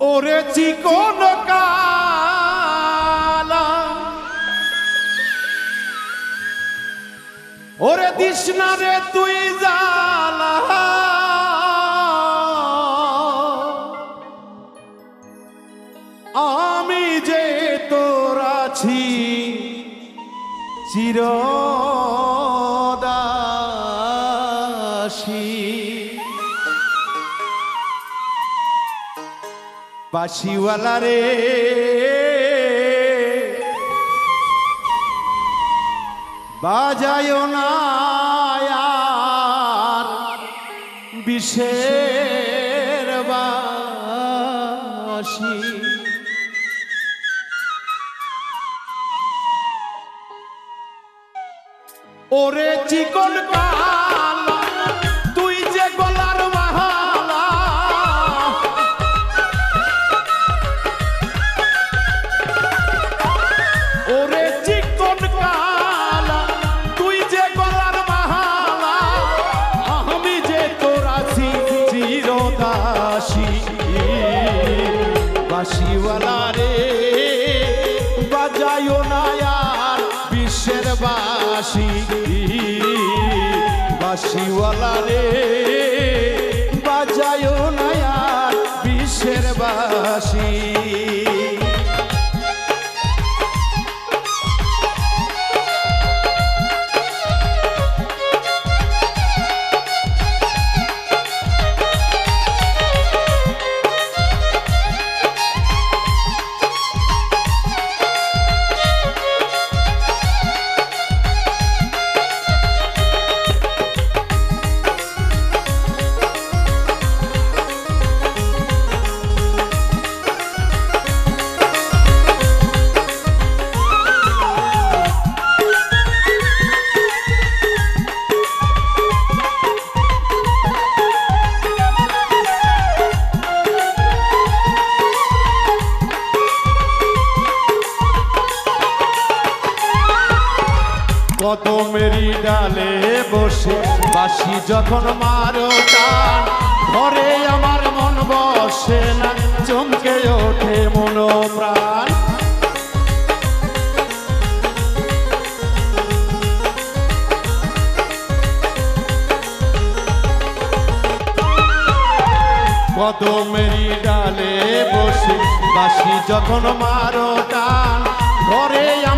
ওরে চিকন ওরে দিশনা রে তুই জালা আমি যে তোর আছি চিরদাসী বাসিওয়ালা রে। বাজায় না বিশের বাসি ওরে চিকন কালা বাসিওয়ালা রে বাজায় না আর বিশ্বের বাসি। বাসিওয়ালা রে বাজায় না আর বিশ্বের বাসি। কদমেরই ডালে বসে বাসি যখন মারো টান, ঘরে আমার মন বসে না, চমকে ওঠে মন প্রাণ কদমেরই ডালে বসে বাসি যখন মারো টান, ঘরে আমার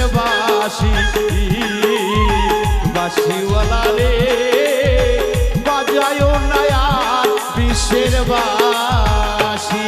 বিশ্বের বাসি। বাসিওয়ালা রে বাজায় নয়া বিশ্বের বাসি।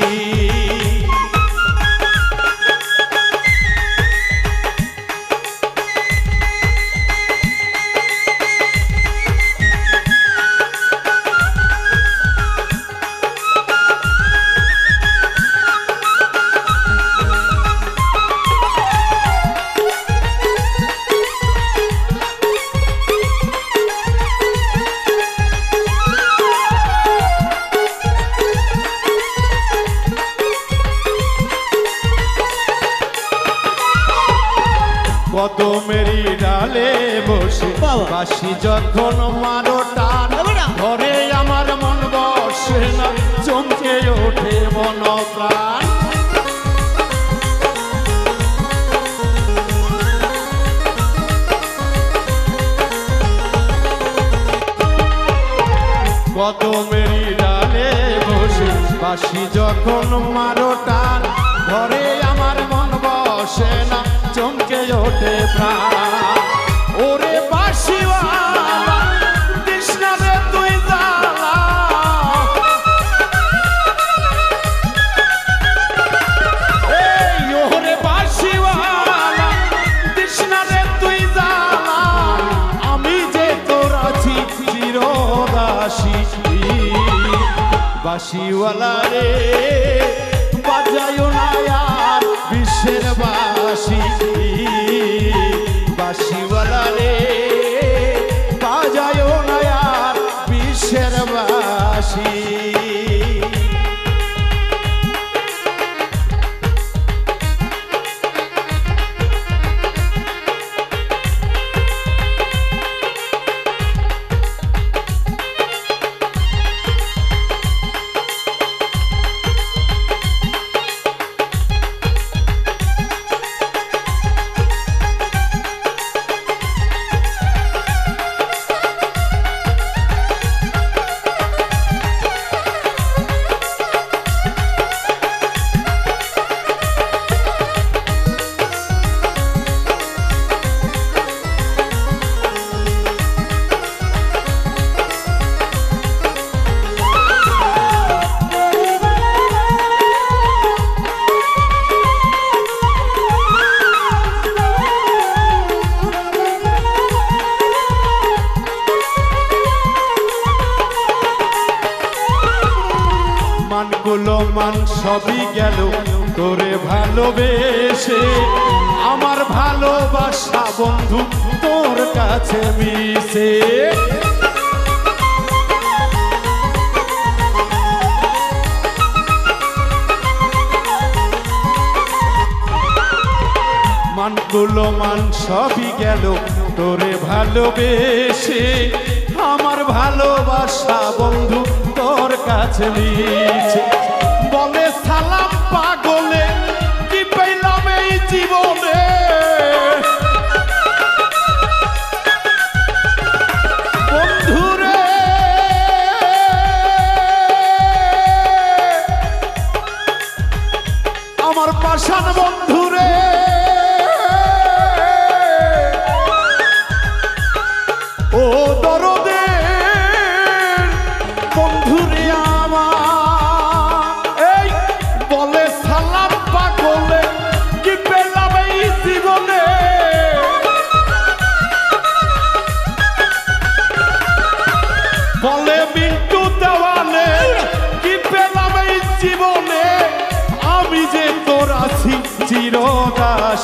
কদমেরই ডালে বসে বাসি যখন মারো টান। ঘরে আমার মন বসে না চমকে ওঠে মন প্রাণ কদমেরই ডালে বসে বাসি যখন মারো টান ঘরে আমার মন বসে না চমকে প্রাণ। ওরে বাসিওয়ালা কৃষ্ণ তুই জ্বালা। এই ওরে বাসিওয়ালা রে তুই জ্বালা। আমি যে তোর আছি বাসিওয়ালা রে বাজায় না বিশ্বের বাসি। সবই গেল তোরে ভালোবেসে। আমার ভালোবাসা বন্ধু তোর কাছে মিশে। মানগুলো মান সবই গেল তোরে ভালোবেসে। আমার ভালোবাসা বন্ধু তোর কাছে নিয়েছে পাগলে।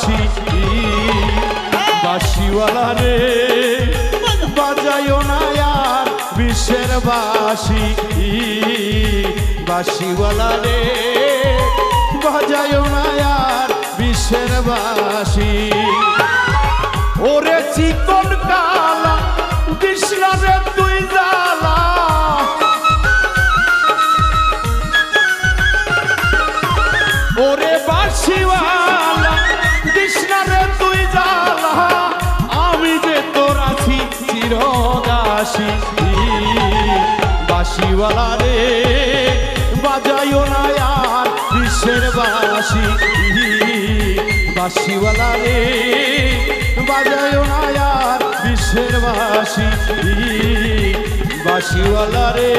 চিরদাসী বাসিওয়ালা রে, বাজায়ও না আর বিশ্বের বাসি বাসিওয়ালা রে, বাজায়ও না আর বিশ্বের বাসি ওরে চিকন কালা, কৃষ্ণা বাসিওয়ালা রে বাজাইও না আর বিশ্বের বাসি। বাসিওয়ালা রে বাজাইও না আর বিশ্বের বাসি। বাসিওয়ালা রে